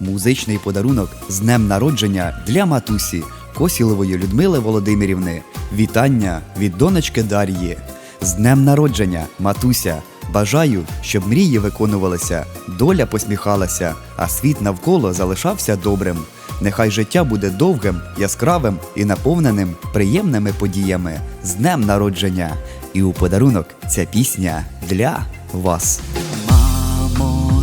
Музичний подарунок з днем народження для матусі Косілової Людмили Володимирівни. Вітання від донечки Дар'ї. З днем народження, матуся! Бажаю, щоб мрії виконувалися, доля посміхалася, а світ навколо залишався добрим. Нехай життя буде довгим, яскравим і наповненим приємними подіями з днем народження. І у подарунок ця пісня для вас.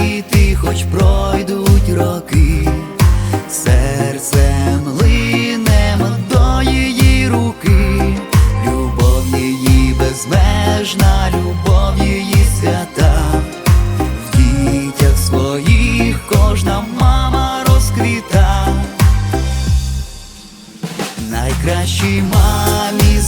діти, хоч пройдуть роки, серцем линем до її руки, любов її безмежна, любов її свята, в дітях своїх кожна мама розквіта. Найкращій мамі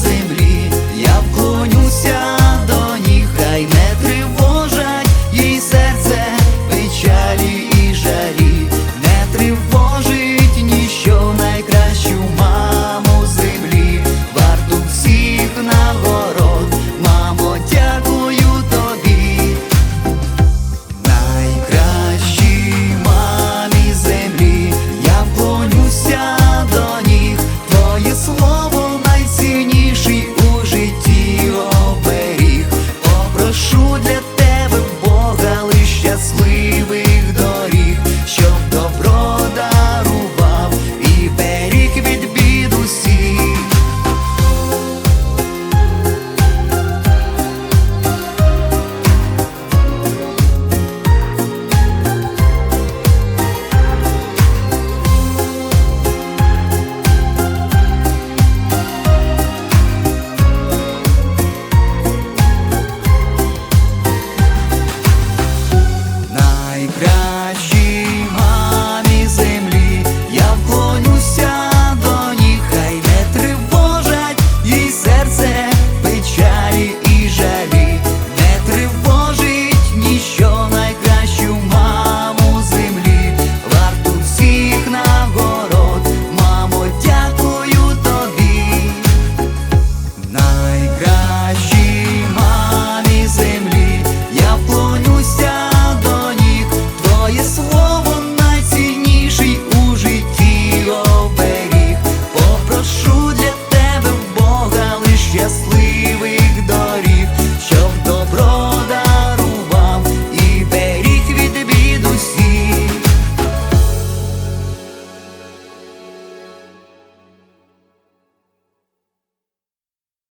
we